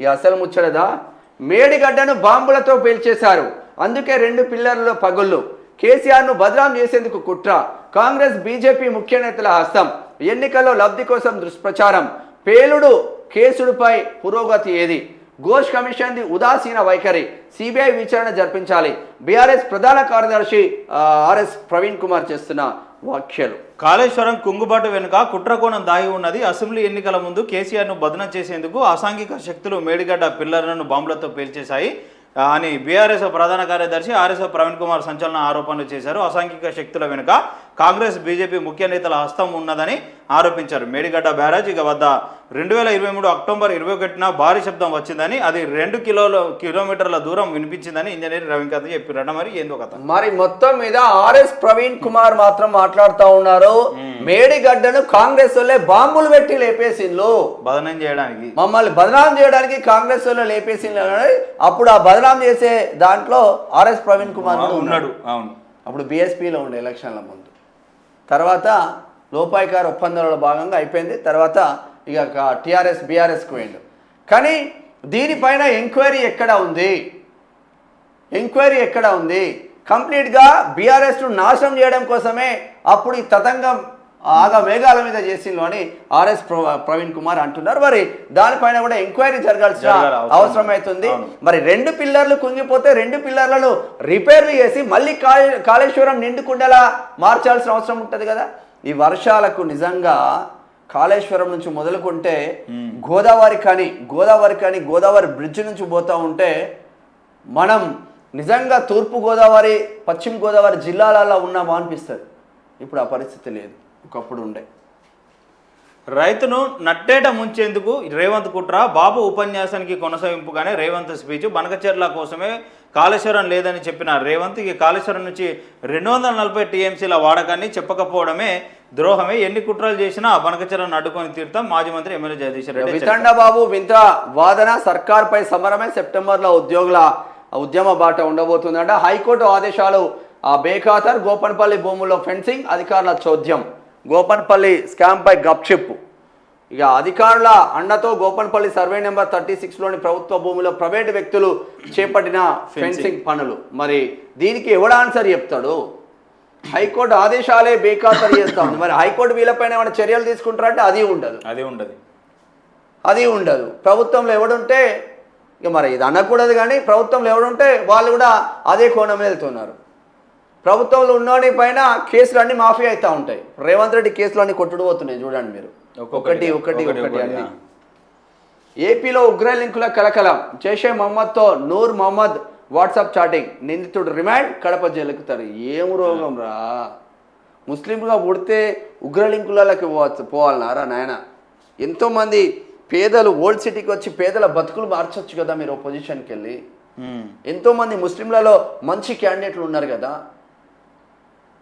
ఈ అసలు ముచ్చడదా మేడిగడ్డను బాంబులతో పేల్చేశారు. అందుకే రెండు పిల్లర్లలో పగుళ్ళు. కేసీఆర్ను బదనాం చేసేందుకు కుట్ర. కాంగ్రెస్ బీజేపీ ముఖ్య నేతల హస్తం. ఎన్నికల్లో లబ్ధి కోసం దుష్ప్రచారం. పేలుడు కేసుడుపై పురోగతి ఏది? ఘోష్ కమిషన్ది ఉదాసీన వైఖరి. సిబిఐ విచారణ జరిపించాలి. బీఆర్ఎస్ ప్రధాన కార్యదర్శి ఆర్ఎస్ ప్రవీణ్ కుమార్ చేస్తున్న. వ్యాఖ్యలు కాళేశ్వరం కుంగుబాటు వెనుక కుట్రకోణం దాగి ఉన్నది. అసెంబ్లీ ఎన్నికల ముందు కేసీఆర్ను బదనం చేసేందుకు అసాంఘిక శక్తులు మేడిగడ్డ పిల్లర్లను బాంబులతో పేల్చేశాయి. అని బీఆర్ఎస్ ప్రధాన కార్యదర్శి ఆర్ఎస్ ప్రవీణ్ కుమార్ సంచలన ఆరోపణలు చేశారు. అసాంఘిక శక్తుల వెనుక కాంగ్రెస్ బీజేపీ ముఖ్య నేతల హస్తం ఉన్నదని ఆరోపించారు. మేడిగడ్డ బ్యారేజ్ ఇక వద్ద రెండు వేల ఇరవై మూడు అక్టోబర్ ఇరవై ఒకటిన భారీ శబ్దం వచ్చిందని అది రెండు కిలోల కిలోమీటర్ల దూరం వినిపించిందని ఇంజనీర్ రవికాంత్ చెప్పారట మరి ఏందో కథ. మరి మొత్తం మీద ఆర్ఎస్ ప్రవీణ్ కుమార్ మాత్రం మాట్లాడుతూ ఉన్నారు. మేడిగడ్డను కాంగ్రెస్ వాళ్ళే బాంబులు పెట్టి లేపేసిండ్లు. బదనం చేయడానికి. మమ్మల్ని బదనాం చేయడానికి కాంగ్రెస్ వాళ్ళు లేపేసిండ్లు అప్పుడు ఆ బదనాం చేసే దాంట్లో ఆర్ఎస్ ప్రవీణ్ కుమార్ ఉన్నాడు అవును. అప్పుడు బీఎస్పీలో ఉండే ఎలక్షన్ల ముందు. తర్వాత లోపాయికార ఒప్పందంలో భాగంగా అయిపోయింది. తర్వాత ఇక టీఆర్ఎస్ బీఆర్ఎస్కి పోయిండు. కానీ దీనిపైన ఎంక్వైరీ ఎక్కడ ఉంది? ఎంక్వైరీ ఎక్కడ ఉంది? కంప్లీట్గా బీఆర్ఎస్ను నాశనం చేయడం కోసమే అప్పుడు ఈ తతంగం ఆగా మేఘాల మీద చేసిండ్రు అని ఆర్ఎస్ ప్ర- ప్రవీణ్ కుమార్ అంటున్నారు. మరి దానిపైన కూడా ఎంక్వైరీ జరగాల్సిన జరగాలి, అవసరం. అవుతుంది. మరి రెండు పిల్లర్లు కుంగిపోతే రెండు పిల్లర్లను రిపేర్లు చేసి మళ్ళీ కాళే- కాళేశ్వరం నిండుకుండేలా మార్చాల్సిన అవసరం ఉంటుంది కదా? ఈ వర్షాలకు నిజంగా కాళేశ్వరం నుంచి మొదలుకుంటే గోదావరి కానీ గోదావరి కానీ గోదావరి బ్రిడ్జ్ నుంచి పోతా ఉంటే మనం నిజంగా తూర్పు గోదావరి పశ్చిమ గోదావరి జిల్లాలలో ఉన్నామా అనిపిస్తుంది. ఇప్పుడు ఆ పరిస్థితి లేదు. ఒకప్పుడు ఉండే రైతును నట్టేట ముంచేందుకు రేవంత్ కుట్ర బాబు ఉపన్యాసానికి కొనసాగింపుగానే రేవంత్ స్పీచ్ బనకచెర్ల కోసమే కాళేశ్వరం లేదని చెప్పిన రేవంత్ ఇక కాళేశ్వరం నుంచి రెండు వందల నలభై టీఎంసీల వాడకాన్ని చెప్పకపోవడమే ద్రోహమే. ఎన్ని కుట్రలు చేసినా బనకచెర్లను అడ్డుకొని తీర్థం మాజీ మంత్రి ఎమ్మెల్యే జగదీశ్వర్ రెడ్డి వితండ బాబు వింత వాదన సర్కార్పై సమరమే సెప్టెంబర్లో ఉద్యోగుల ఉద్యమ బాట ఉండబోతుందంట. హైకోర్టు ఆదేశాలు ఆ బేఖాతర్ గోపన్పల్లి భూముల్లో ఫెన్సింగ్ అధికారుల చోద్యం. గోపన్పల్లి స్కామ్పై గప్చిప్పు ఇక అధికారుల అండతో గోపన్పల్లి సర్వే నెంబర్ థర్టీ సిక్స్లోని ప్రభుత్వ భూమిలో ప్రైవేటు వ్యక్తులు చేపట్టిన ఫెన్సింగ్ పనులు. మరి దీనికి ఎవడు ఆన్సర్ చెప్తాడు? హైకోర్టు ఆదేశాలే బేఖాతరు చేస్తా ఉంది మరి హైకోర్టు వీళ్ళపైన ఏమైనా చర్యలు తీసుకుంటారంటే అది ఉండదు. అదే ఉండదు. అది ఉండదు. ప్రభుత్వంలో ఎవడుంటే ఇక మరి ఇది అనకూడదు కానీ ప్రభుత్వంలో ఎవడుంటే వాళ్ళు కూడా అదే కోణం వెళ్తున్నారు. ప్రభుత్వంలో ఉన్నోని పైన కేసులు అన్ని మాఫీ అవుతూ ఉంటాయి. రేవంత్ రెడ్డి కేసులు అన్ని కొట్టుడు పోతున్నాయి చూడండి మీరు. ఒకటి ఒకటి ఒకటి అన్ని. ఏపీలో ఉగ్ర లింకుల కలకలం. జైషే మహమ్మద్తో నూర్ మహమ్మద్ వాట్సాప్ చాటింగ్. నిందితుడు రిమాండ్ కడప జైలుకుతారు ఏం రోగం రా? ముస్లింగా పుడితే ఉగ్ర లింకులకి పోవచ్చు పోవాలన్నారా నాయన? ఎంతోమంది పేదలు ఓల్డ్ సిటీకి వచ్చి పేదల బతుకులు మార్చొచ్చు కదా మీరు పొజిషన్కి వెళ్ళి. ఎంతోమంది ముస్లింలలో మంచి క్యాండిడేట్లు ఉన్నారు కదా.